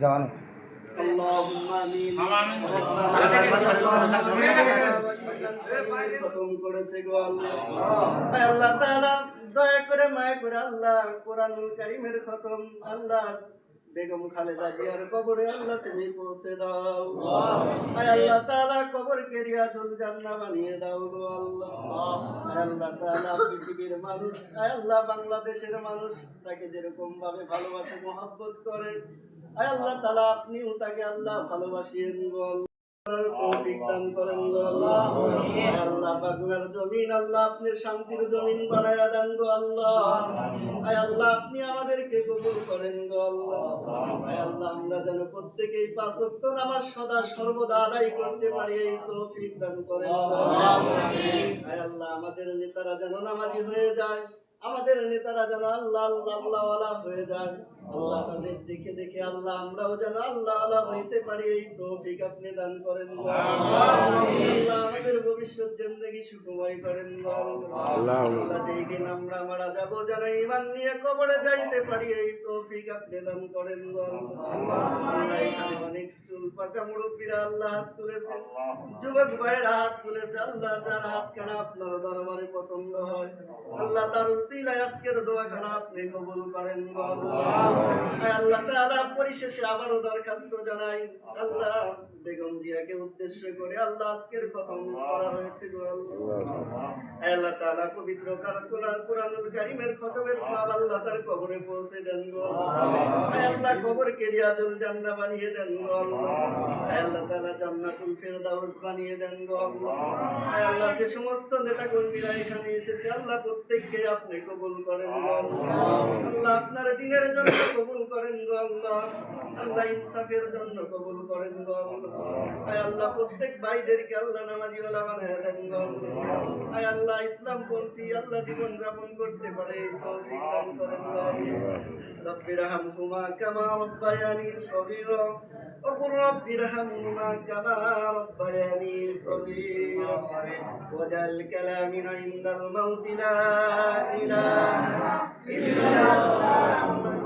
জানো اللهم امين খতম করেছে গো আল্লাহ আয় আল্লাহ তাআলা দয়া করে মায়া করে আল্লাহ কোরআনুল কারীমের খতম আল্লাহ বেগম খালেদা জিয়ার কবরে আল্লাহ তুমি পৌঁছে দাও আয় আল্লাহ তাআলা কবর কে রিয়াজুল জান্নাহ বানিয়ে দাও গো আল্লাহ আয় আল্লাহ তাআলা পৃথিবীর মানুষ আয় আল্লাহ বাংলাদেশের মানুষ তাকে যেরকম ভাবে ভালোবাসে মহব্বত করে আয় আল্লাহ তাআলা আপনিও তাকে আল্লাহ ভালোবাসিয়েন দান করেন গো যেন প্রত্যেকেই পাঁচ নামাজ সদা সর্বদা আদায় করতে পারি, এই তৌফিক দান করেন। আল্লাহ, আমাদের নেতারা যেন নামাজি হয়ে যায়। আমাদের নেতারা যেন আল্লাহ আল্লাহ আল্লাহ হয়ে যায় আল্লাহ তাদের দেখে দেখে আল্লাহ, আমরাও যেন আল্লাহ আল্লাহ হইতে পারি, এই তৌফিক আপনি দান করেন আল্লাহ আমাদের ভবিষ্যৎ জিন্দগি সুখময় করেন আল্লাহ যেই দিন আমরা মারা যাব, যেন ইমান নিয়ে কবরে যাইতে পারি, এই তৌফিক আপনি দান করেন আল্লাহ। পাকা মুরব্বীরা আল্লাহ হাত তুলেছে যুবক ভাইয়েরা হাত তুলেছে আল্লাহ যার হাত খানা আপনার দরবারে পছন্দ হয়। আল্লাহ তার উসিলায় আজকের দোয়া খানা আপনি কবুল করেন আল্লাহ তাআলা পরিশেষে আবারও দরখাস্ত জানাই। আল্লাহ বেগম জিয়াকে উদ্দেশ্য করে আল্লাহ আজকের খতম করা হয়েছে গো আল্লাহ। তাআলা পবিত্র কোরআনুল কারীমের খতমের সওয়াব আল্লাহ তার কবরে পৌঁছে দেন গো আল্লাহ কবরকে রিয়াজুল জান্নাহ বানিয়ে দেন গো আল্লাহ। আল্লাহ তাআলা জান্নাতুল ফেরদাউস বানিয়ে দেন গো আল্লাহ আয় আল্লাহ যে সমস্ত নেতা কর্মীরা এখানে এসেছে আল্লাহ প্রত্যেককে আপনি কবুল করেন গো আল্লাহ আল্লাহ আপনার দিনের জন্য কবুল করেন গো আল্লাহ আল্লাহ ইনসাফের জন্য কবুল করেন গো আল্লাহ আয় আল্লাহ প্রত্যেক ভাইদেরকে আল্লাহ নামাজি ওলা বানায় দেন গো আল্লাহ আয় আল্লাহ ইসলাম পন্থী আল্লাহ জীবন যাপন করতে পারে এই তৌফিক দান করেন গো আল্লাহ رب ارحمهما كما ربياني صغيرا وقل رب ارحمهما كما ربياني صغيرا واجعل كلامنا عند الموت لا اله الا الله محمد رسول الله